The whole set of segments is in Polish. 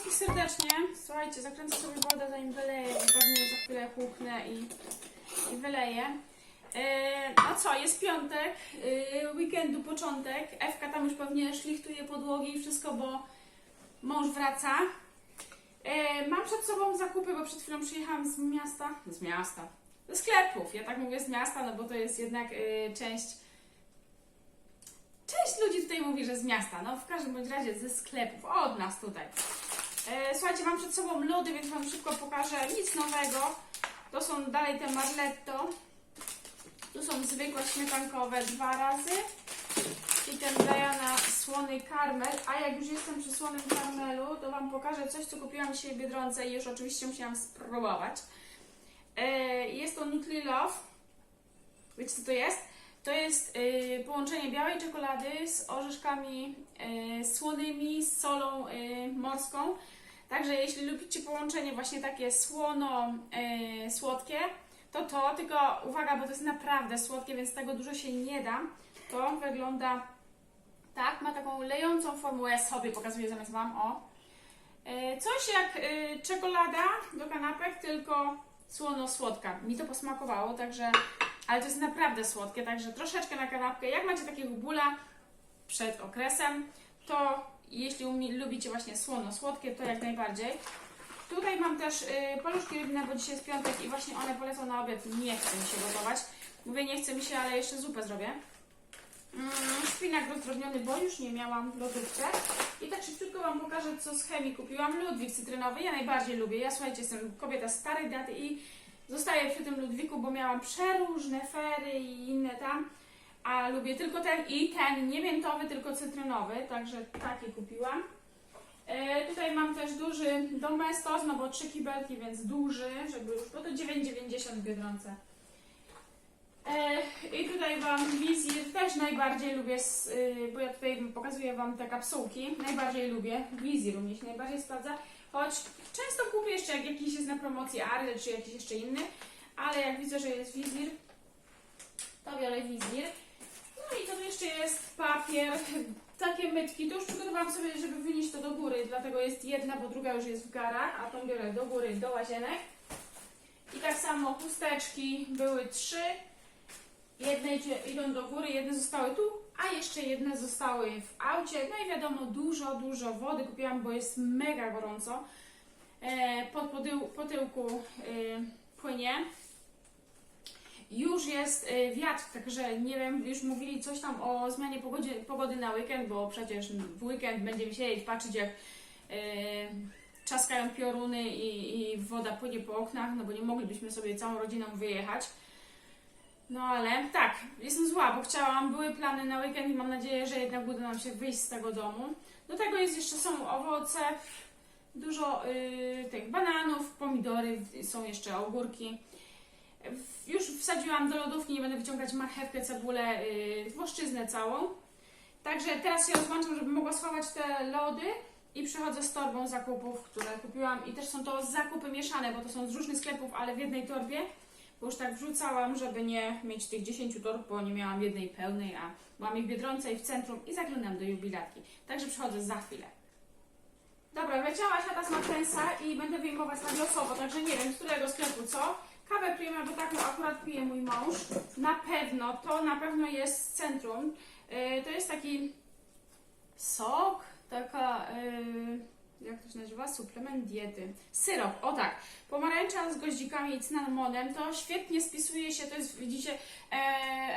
wszystkich serdecznie. Słuchajcie, zakręcę sobie wodę, zanim wyleję, bo pewnie za chwilę huknę i, i wyleję. E, no co, jest piątek, e, weekendu początek. Ewka tam już pewnie szlichtuje podłogi i wszystko, bo mąż wraca. E, mam przed sobą zakupy, bo przed chwilą przyjechałam z miasta. Z miasta. Ze sklepów. Ja tak mówię z miasta, no bo to jest jednak e, część Część ludzi tutaj mówi, że z miasta, no w każdym bądź razie ze sklepów, od nas tutaj. E, słuchajcie, mam przed sobą lody, więc Wam szybko pokażę. Nic nowego. To są dalej te Marletto. Tu są zwykłe śmietankowe dwa razy. I ten Diana słony karmel. A jak już jestem przy słonym karmelu, to Wam pokażę coś, co kupiłam dzisiaj w Biedronce i już oczywiście musiałam spróbować. E, jest to Nutri Love. Wiecie co to jest? To jest y, połączenie białej czekolady z orzeszkami słonymi, z solą y, morską. Także jeśli lubicie połączenie właśnie takie słono-słodkie, to to, tylko uwaga, bo to jest naprawdę słodkie, więc tego dużo się nie da. To wygląda tak, ma taką lejącą formułę, sobie pokazuję zamiast Wam, o. Coś jak czekolada do kanapek, tylko słono-słodka. Mi to posmakowało, także ale to jest naprawdę słodkie, także troszeczkę na kanapkę. Jak macie takiego bóla przed okresem, to jeśli lubicie właśnie słono-słodkie, to jak najbardziej. Tutaj mam też y, paluszki rybne, bo dzisiaj jest piątek i właśnie one polecą na obiad. Nie chce mi się gotować. Mówię, nie chce mi się, ale jeszcze zupę zrobię. Mm, szpinak rozdrobniony, bo już nie miałam w lodówce. I tak szybciutko Wam pokażę, co z chemii kupiłam. Ludwik cytrynowy, ja najbardziej lubię. Ja słuchajcie, jestem kobieta starej daty i Zostaję przy tym Ludwiku, bo miałam przeróżne fery i inne tam, a lubię tylko ten i ten, nie miętowy, tylko cytrynowy, także taki kupiłam. E, tutaj mam też duży Domestos, no bo trzy kibelki, więc duży, żeby już, bo to 9,90 w Biedronce. E, I tutaj Wam Wizir też najbardziej lubię, s- y, bo ja tutaj pokazuję Wam te kapsułki, najbardziej lubię, mnie się najbardziej sprawdza, choć często kupię jeszcze jak jakiś jest na promocji Arle czy jakiś jeszcze inny, ale jak widzę, że jest Wizir, to biorę Wizir. No i to jeszcze jest papier, takie mytki, to już przygotowałam sobie, żeby wynieść to do góry, dlatego jest jedna, bo druga już jest w garach, a tą biorę do góry, do łazienek. I tak samo chusteczki były trzy, Jedne idą do góry, jedne zostały tu, a jeszcze jedne zostały w aucie. No i wiadomo, dużo, dużo wody kupiłam, bo jest mega gorąco. E, pod podył, po tyłku e, płynie. Już jest e, wiatr, także nie wiem, już mówili coś tam o zmianie pogody, pogody na weekend, bo przecież w weekend będziemy siedzieć, patrzeć jak e, czaskają pioruny i, i woda płynie po oknach, no bo nie moglibyśmy sobie całą rodziną wyjechać. No ale tak, jestem zła, bo chciałam, były plany na weekend i mam nadzieję, że jednak uda nam się wyjść z tego domu. Do tego jest jeszcze są owoce, dużo y, tych bananów, pomidory, są jeszcze ogórki. Już wsadziłam do lodówki, nie będę wyciągać marchewkę, cebulę, y, włoszczyznę całą. Także teraz się rozłączam, żeby mogła schować te lody i przychodzę z torbą zakupów, które kupiłam i też są to zakupy mieszane, bo to są z różnych sklepów, ale w jednej torbie bo już tak wrzucałam, żeby nie mieć tych 10 torb, bo nie miałam jednej pełnej, a byłam i w Biedronce i w centrum i zaglądam do jubilatki. Także przychodzę za chwilę. Dobra, leciała siata z Martensa i będę wyjmować na losowo, także nie wiem, z którego sklepu co. Kawę pijemy, bo taką akurat pije mój mąż. Na pewno, to na pewno jest centrum. Yy, to jest taki sok, taka... Yy, jak to się nazywa? Suplement diety. Syrop, o tak. Pomarańcza z goździkami i cynamonem. To świetnie spisuje się, to jest, widzicie, e,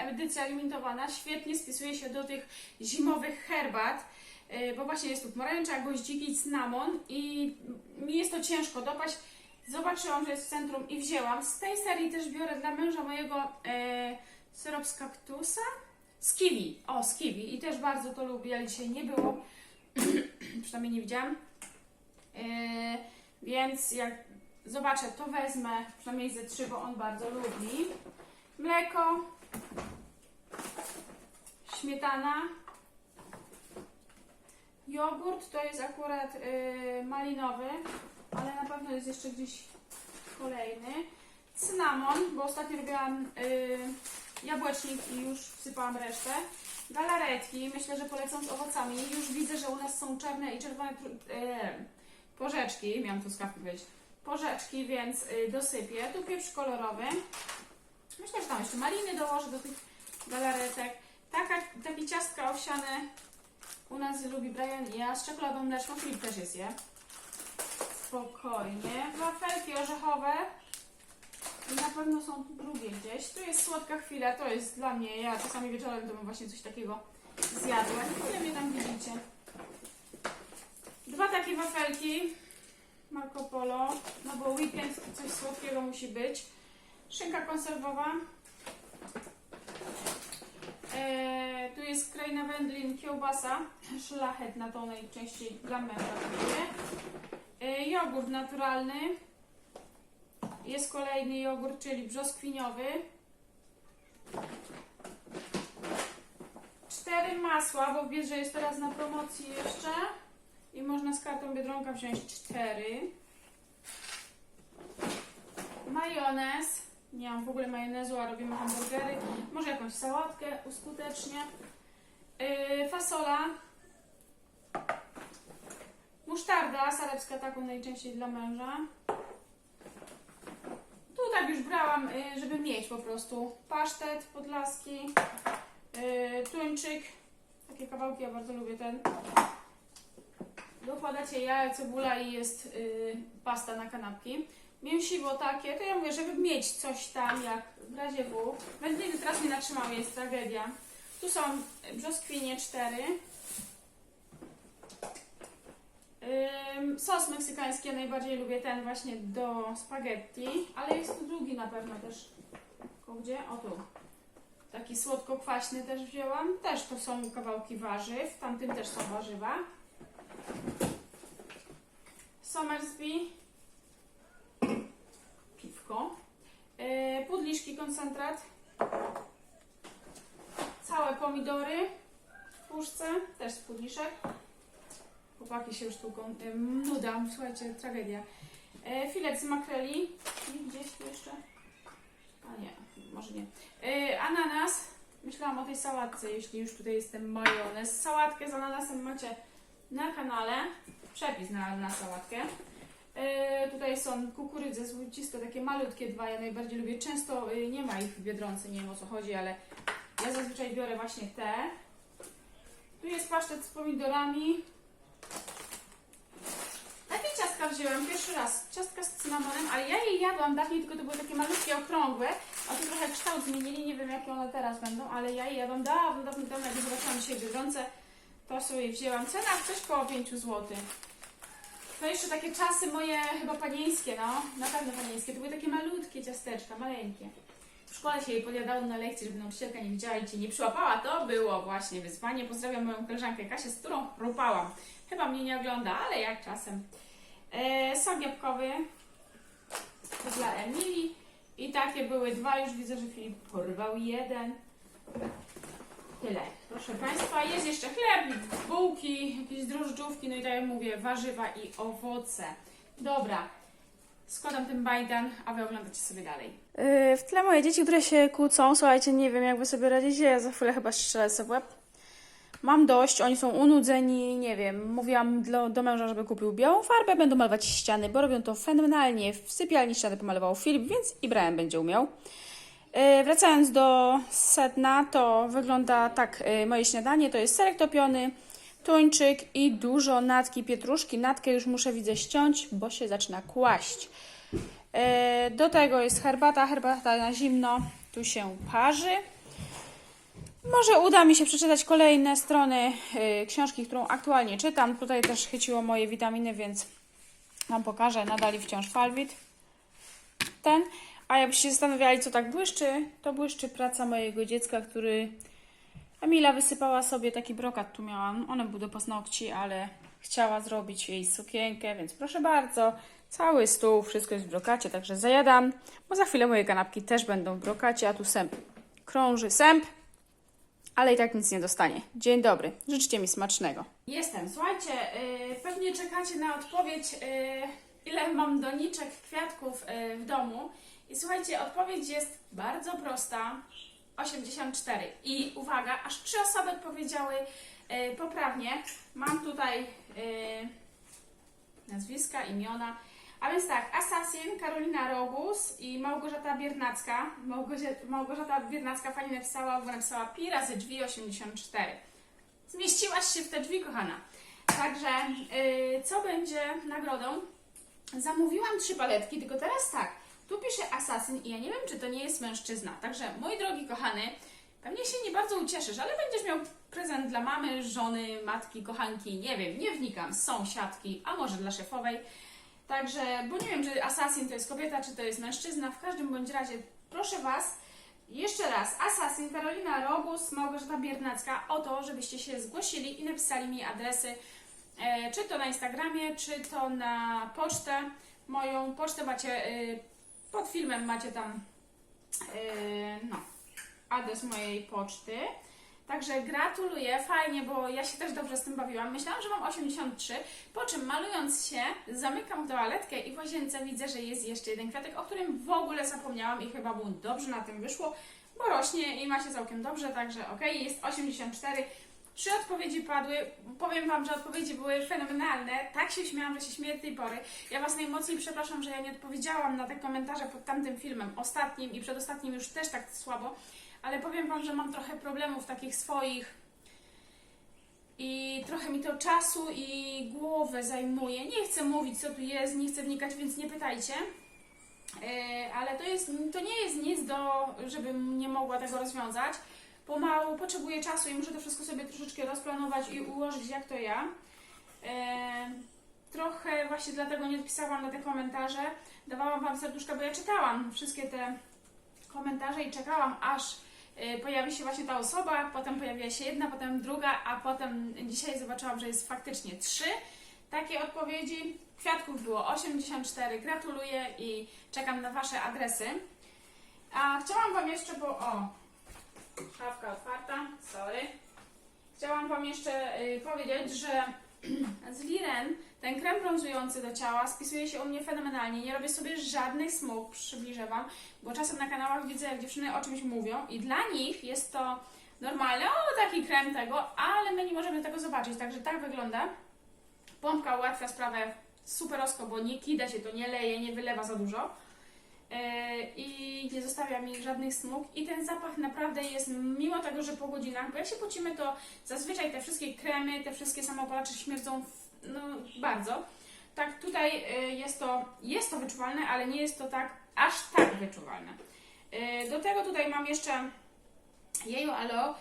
edycja limitowana, świetnie spisuje się do tych zimowych herbat, e, bo właśnie jest tu pomarańcza, goździki cynamon i mi jest to ciężko dopaść. Zobaczyłam, że jest w centrum i wzięłam. Z tej serii też biorę dla męża mojego e, syrop z kaktusa. Z kiwi. O, z kiwi. I też bardzo to lubię, ale dzisiaj nie było. Przynajmniej nie widziałam. Yy, więc jak zobaczę, to wezmę przynajmniej ze trzy, bo on bardzo lubi. Mleko, śmietana, jogurt to jest akurat yy, malinowy, ale na pewno jest jeszcze gdzieś kolejny. Cynamon, bo ostatnio robiłam yy, jabłecznik i już wsypałam resztę. Galaretki, myślę, że polecą z owocami. Już widzę, że u nas są czarne i czerwone yy, porzeczki, miałam tu skawki być, porzeczki, więc y, dosypię. Tu pieprz kolorowy. Myślę, że tam jeszcze maliny dołożę do tych galaretek. Taka, takie ciastka owsiane u nas lubi Brian i ja z czekoladą mleczną. Filip też jest je. Spokojnie. Wafelki orzechowe. I na pewno są tu drugie gdzieś. Tu jest słodka chwila, to jest dla mnie. Ja czasami wieczorem to bym właśnie coś takiego zjadła. Nie wiem, ile tam widzicie. Dwa takie wafelki. Marco Polo. No bo weekend coś słodkiego musi być. Szynka konserwowa. Eee, tu jest krajna wędlin, kiełbasa, szlachetna to najczęściej dla męża. Eee, jogurt naturalny. Jest kolejny jogurt, czyli brzoskwiniowy. Cztery masła, bo w Biedrze jest teraz na promocji jeszcze. I można z kartą Biedronka wziąć cztery. Majonez. Nie mam w ogóle majonezu, a robimy hamburgery. Może jakąś sałatkę uskutecznię. Yy, fasola. Musztarda sarepska, taką najczęściej dla męża. Tu tak już brałam, yy, żeby mieć po prostu. Pasztet podlaski. Yy, tuńczyk. Takie kawałki, ja bardzo lubię ten. Dokładacie jaja, cebula i jest yy, pasta na kanapki. Mięsiwo takie, to ja mówię, żeby mieć coś tam, jak w razie W. Wędliny teraz nie natrzymały, jest tragedia. Tu są brzoskwinie 4. Sos meksykański, ja najbardziej lubię ten właśnie do spaghetti, ale jest tu drugi na pewno też. Tylko gdzie? O tu. Taki słodko-kwaśny też wzięłam. Też to są kawałki warzyw, tamtym też są warzywa. Somersby piwko, yy, pudliszki koncentrat, całe pomidory w puszce, też z pudliszek. Chłopaki się już tu yy, nuda, słuchajcie, tragedia. Yy, filet z makreli gdzieś tu jeszcze, a nie, może nie. Yy, ananas, myślałam o tej sałatce, jeśli już tutaj jest ten majonez. Sałatkę z ananasem macie na kanale, przepis na, na sałatkę. E, tutaj są kukurydze złociste, takie malutkie dwa, ja najbardziej lubię. Często nie ma ich w Biedronce, nie wiem o co chodzi, ale ja zazwyczaj biorę właśnie te. Tu jest pasztet z pomidorami. Ciastka wzięłam pierwszy raz, ciastka z cynamonem, ale ja je jadłam dawniej, tylko to były takie malutkie, okrągłe, a tu trochę kształt zmienili, nie wiem jakie one teraz będą, ale ja je jadłam dawno, dawno temu, jak zobaczyłam dzisiaj Biedronce, to sobie wzięłam. Cena coś koło 5 zł. No jeszcze takie czasy moje chyba panieńskie, no. Na pewno panieńskie. To były takie malutkie ciasteczka, maleńkie. W szkole się jej podjadało na lekcji, żeby nauczycielka nie widziała i cię nie przyłapała. To było właśnie wyzwanie. Pozdrawiam moją koleżankę Kasię, z którą chrupałam. Chyba mnie nie ogląda, ale jak czasem. E, sok jabłkowy. Dla Emilii. I takie były dwa. Już widzę, że Filip porwał jeden. Tyle. Proszę Państwa, jest jeszcze chleb, bułki, jakieś drożdżówki, no i tak jak mówię, warzywa i owoce. Dobra, składam ten bajdan, a Wy oglądacie sobie dalej. Yy, w tle moje dzieci, które się kłócą, słuchajcie, nie wiem jak Wy sobie radzicie, ja za chwilę chyba strzelę sobie w łeb. Mam dość, oni są unudzeni, nie wiem, mówiłam do, do męża, żeby kupił białą farbę, będą malować ściany, bo robią to fenomenalnie. W sypialni ściany pomalował Filip, więc i Brian będzie umiał. E, Wracając do sedna, to wygląda tak e, moje śniadanie. To jest serek topiony, tuńczyk i dużo natki pietruszki. Natkę już muszę widzę ściąć, bo się zaczyna kłaść. E, Do tego jest herbata, herbata na zimno. Tu się parzy. Może uda mi się przeczytać kolejne strony e, książki, którą aktualnie czytam. Tutaj też chyciło moje witaminy, więc Wam pokażę. Nadal i wciąż Falwit. Ten. A jakbyście się zastanawiali, co tak błyszczy, to błyszczy praca mojego dziecka, który Emila wysypała sobie taki brokat, tu miałam. One był do paznokci, ale chciała zrobić jej sukienkę, więc proszę bardzo, cały stół, wszystko jest w brokacie, także zajadam, bo za chwilę moje kanapki też będą w brokacie, a tu sęp krąży sęp, ale i tak nic nie dostanie. Dzień dobry, życzcie mi smacznego. Jestem, słuchajcie, yy, pewnie czekacie na odpowiedź, yy, ile mam doniczek kwiatków yy, w domu. I słuchajcie, odpowiedź jest bardzo prosta. 84. I uwaga, aż trzy osoby odpowiedziały e, poprawnie. Mam tutaj e, nazwiska, imiona. A więc tak, Assassin, Karolina Rogus i Małgorzata Biernacka. Małgorzata, Małgorzata Biernacka fajnie napisała, bo napisała pi razy drzwi 84. Zmieściłaś się w te drzwi, kochana. Także, yy, co będzie nagrodą? Zamówiłam trzy paletki, tylko teraz tak, tu pisze Assassin i ja nie wiem, czy to nie jest mężczyzna. Także, mój drogi kochany, pewnie się nie bardzo ucieszysz, ale będziesz miał prezent dla mamy, żony, matki, kochanki, nie wiem, nie wnikam, sąsiadki, a może dla szefowej. Także, bo nie wiem, czy Assassin to jest kobieta, czy to jest mężczyzna. W każdym bądź razie, proszę Was, jeszcze raz, Assassin, Karolina Rogus, Małgorzata Biernacka, o to, żebyście się zgłosili i napisali mi adresy, e, czy to na Instagramie, czy to na pocztę. Moją pocztę macie, e, pod filmem macie tam, e, no, adres mojej poczty. Także gratuluję, fajnie, bo ja się też dobrze z tym bawiłam. Myślałam, że mam 83, po czym malując się, zamykam toaletkę i w łazience widzę, że jest jeszcze jeden kwiatek, o którym w ogóle zapomniałam i chyba mu dobrze na tym wyszło, bo rośnie i ma się całkiem dobrze, także ok, jest 84. Trzy odpowiedzi padły. Powiem Wam, że odpowiedzi były fenomenalne. Tak się śmiałam, że się śmieję tej pory. Ja Was najmocniej przepraszam, że ja nie odpowiedziałam na te komentarze pod tamtym filmem, ostatnim i przedostatnim już też tak słabo ale powiem Wam, że mam trochę problemów takich swoich i trochę mi to czasu i głowę zajmuje. Nie chcę mówić, co tu jest, nie chcę wnikać, więc nie pytajcie. Yy, ale to, jest, to nie jest nic do, żebym nie mogła tego rozwiązać. Pomału potrzebuję czasu i muszę to wszystko sobie troszeczkę rozplanować i ułożyć, jak to ja. Yy, trochę właśnie dlatego nie odpisałam na te komentarze. Dawałam Wam serduszka, bo ja czytałam wszystkie te komentarze i czekałam, aż pojawi się właśnie ta osoba, potem pojawiła się jedna, potem druga, a potem dzisiaj zobaczyłam, że jest faktycznie trzy takie odpowiedzi. Kwiatków było 84, gratuluję i czekam na Wasze adresy. A chciałam Wam jeszcze, bo o, szafka otwarta, sorry. Chciałam Wam jeszcze y, powiedzieć, że z Liren ten krem brązujący do ciała spisuje się u mnie fenomenalnie. Nie robię sobie żadnych smug, przybliżę Wam, bo czasem na kanałach widzę, jak dziewczyny o czymś mówią i dla nich jest to normalne, o taki krem tego, ale my nie możemy tego zobaczyć, także tak wygląda. Pompka ułatwia sprawę superosko, bo nie kida się to, nie leje, nie wylewa za dużo i nie zostawia mi żadnych smug i ten zapach naprawdę jest, mimo tego, że po godzinach, bo jak się pocimy, to zazwyczaj te wszystkie kremy, te wszystkie samoopalacze śmierdzą no, bardzo. Tak, tutaj yy, jest to, jest to wyczuwalne, ale nie jest to tak, aż tak wyczuwalne. Yy, do tego tutaj mam jeszcze jeju aloe.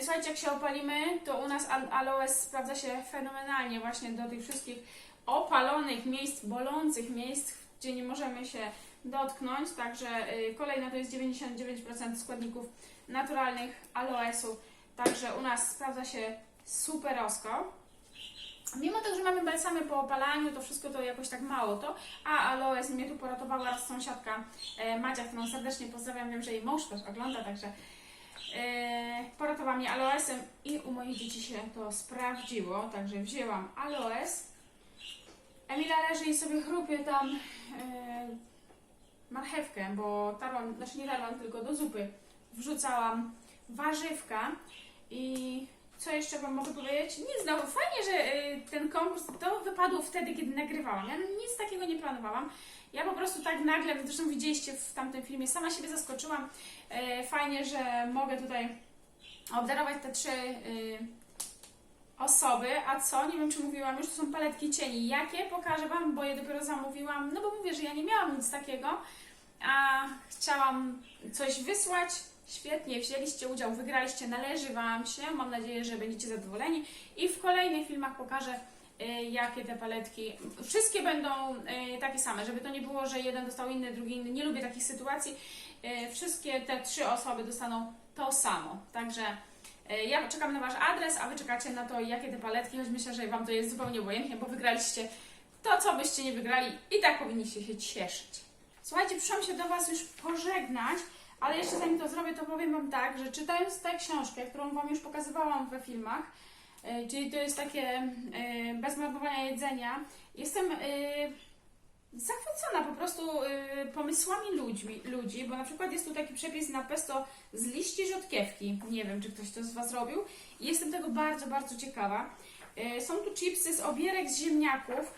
Słuchajcie, jak się opalimy, to u nas al- aloes sprawdza się fenomenalnie właśnie do tych wszystkich opalonych miejsc, bolących miejsc, gdzie nie możemy się dotknąć. Także yy, kolejna to jest 99% składników naturalnych aloesu. Także u nas sprawdza się superosko. Mimo tego, że mamy balsamy po opalaniu, to wszystko to jakoś tak mało to, a aloes mnie tu poratowała sąsiadka e, Macia, którą serdecznie pozdrawiam, wiem, że jej mąż też ogląda, także e, poratowała mnie aloesem i u moich dzieci się to sprawdziło, także wzięłam aloes. Emila leży i sobie chrupie tam e, marchewkę, bo tarłam, znaczy nie tarłam, tylko do zupy wrzucałam warzywka i co jeszcze Wam mogę powiedzieć? Nic, no fajnie, że y, ten konkurs to wypadło wtedy, kiedy nagrywałam. Ja nic takiego nie planowałam. Ja po prostu tak nagle, zresztą widzieliście w tamtym filmie, sama siebie zaskoczyłam. E, Fajnie, że mogę tutaj obdarować te trzy y, osoby. A co? Nie wiem, czy mówiłam już, to są paletki cieni. Jakie? Pokażę Wam, bo je dopiero zamówiłam. No bo mówię, że ja nie miałam nic takiego, a chciałam coś wysłać. Świetnie, wzięliście udział, wygraliście, należy Wam się. Mam nadzieję, że będziecie zadowoleni. I w kolejnych filmach pokażę, y, jakie te paletki. Wszystkie będą y, takie same, żeby to nie było, że jeden dostał inny, drugi inny. Nie lubię takich sytuacji. Y, Wszystkie te trzy osoby dostaną to samo. Także ja czekam na Wasz adres, a Wy czekacie na to, jakie te paletki, choć myślę, że Wam to jest zupełnie obojętnie, bo wygraliście to, co byście nie wygrali i tak powinniście się cieszyć. Słuchajcie, przyszłam się do Was już pożegnać, ale jeszcze zanim to zrobię, to powiem Wam tak, że czytając tę książkę, którą Wam już pokazywałam we filmach, y, czyli to jest takie y, bez marnowania jedzenia, jestem zachwycona po prostu y, pomysłami ludźmi, ludzi, bo na przykład jest tu taki przepis na pesto z liści rzodkiewki. Nie wiem, czy ktoś to z Was robił. Jestem tego bardzo, bardzo ciekawa. Y, są tu chipsy z obierek z ziemniaków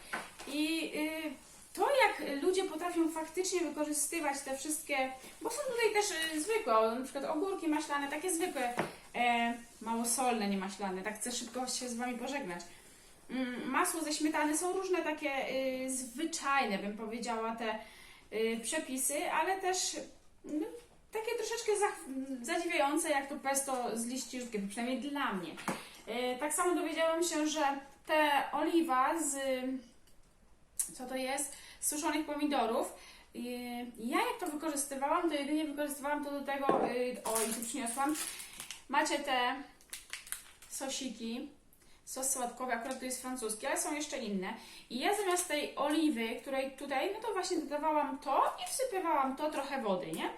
i y, to, jak ludzie potrafią faktycznie wykorzystywać te wszystkie, bo są tutaj też zwykłe, na przykład ogórki maślane, takie zwykłe, e, małosolne, nie maślane, tak chcę szybko się z Wami pożegnać. Mm, Masło ze śmietany są różne takie y, zwyczajne, bym powiedziała, te y, przepisy, ale też no, takie troszeczkę za- zadziwiające, jak to pesto z liści rzutkiewki, przynajmniej dla mnie. Y, tak samo dowiedziałam się, że te oliwa z co to jest, z suszonych pomidorów. Ja jak to wykorzystywałam, to jedynie wykorzystywałam to do tego, o i tu przyniosłam, macie te sosiki, sos sałatkowy, akurat to jest francuski, ale są jeszcze inne. I ja zamiast tej oliwy, której tutaj, no to właśnie dodawałam to i wsypywałam to trochę wody, nie?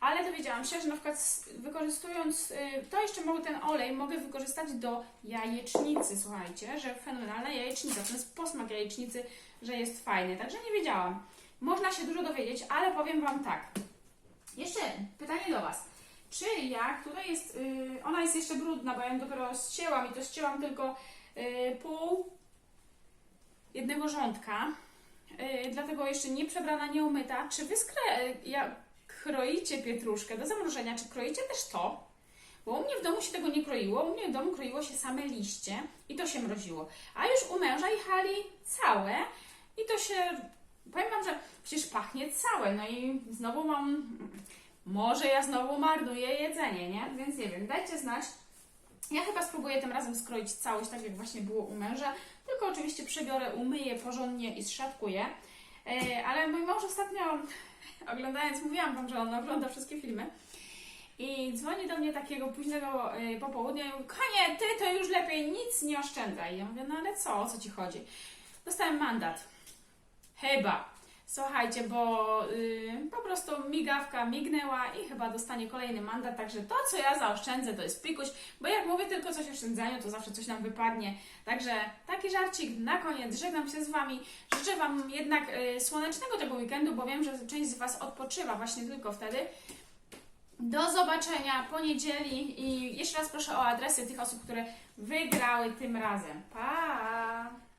Ale dowiedziałam się, że na przykład wykorzystując y, to jeszcze mogę ten olej mogę wykorzystać do jajecznicy, słuchajcie, że fenomenalna jajecznica, ten posmak jajecznicy, że jest fajny, także nie wiedziałam. Można się dużo dowiedzieć, ale powiem Wam tak. Jeszcze pytanie do Was. Czy jak tutaj jest, y, ona jest jeszcze brudna, bo ja ją dopiero ścięłam i to ścięłam tylko pół jednego rządka, y, dlatego jeszcze nie przebrana, nie umyta. Czy Wy skre, ja, kroicie pietruszkę do zamrożenia, czy kroicie też to? Bo u mnie w domu się tego nie kroiło, u mnie w domu kroiło się same liście i to się mroziło. A już u męża jechali całe i to się, powiem Wam, że przecież pachnie całe, no i znowu mam, może ja znowu marnuję jedzenie, nie? Więc nie wiem, dajcie znać. Ja chyba spróbuję tym razem skroić całość, tak jak właśnie było u męża, tylko oczywiście przebiorę, umyję porządnie i zszatkuję. E, ale mój mąż ostatnio, oglądając, mówiłam Wam, że on ogląda wszystkie filmy, i dzwoni do mnie takiego późnego y, popołudnia i mówi, kochanie, ty to już lepiej nic nie oszczędzaj. Ja mówię, no ale co, o co ci chodzi? Dostałem mandat. Chyba. Słuchajcie, bo y, po prostu migawka mignęła i chyba dostanie kolejny mandat, także to, co ja zaoszczędzę, to jest pikuś, bo jak mówię tylko coś o oszczędzaniu, to zawsze coś nam wypadnie. Także taki żarcik na koniec, żegnam się z Wami. Życzę Wam jednak y, słonecznego tego weekendu, bo wiem, że część z Was odpoczywa właśnie tylko wtedy. Do zobaczenia po niedzieli i jeszcze raz proszę o adresy tych osób, które wygrały tym razem. Pa!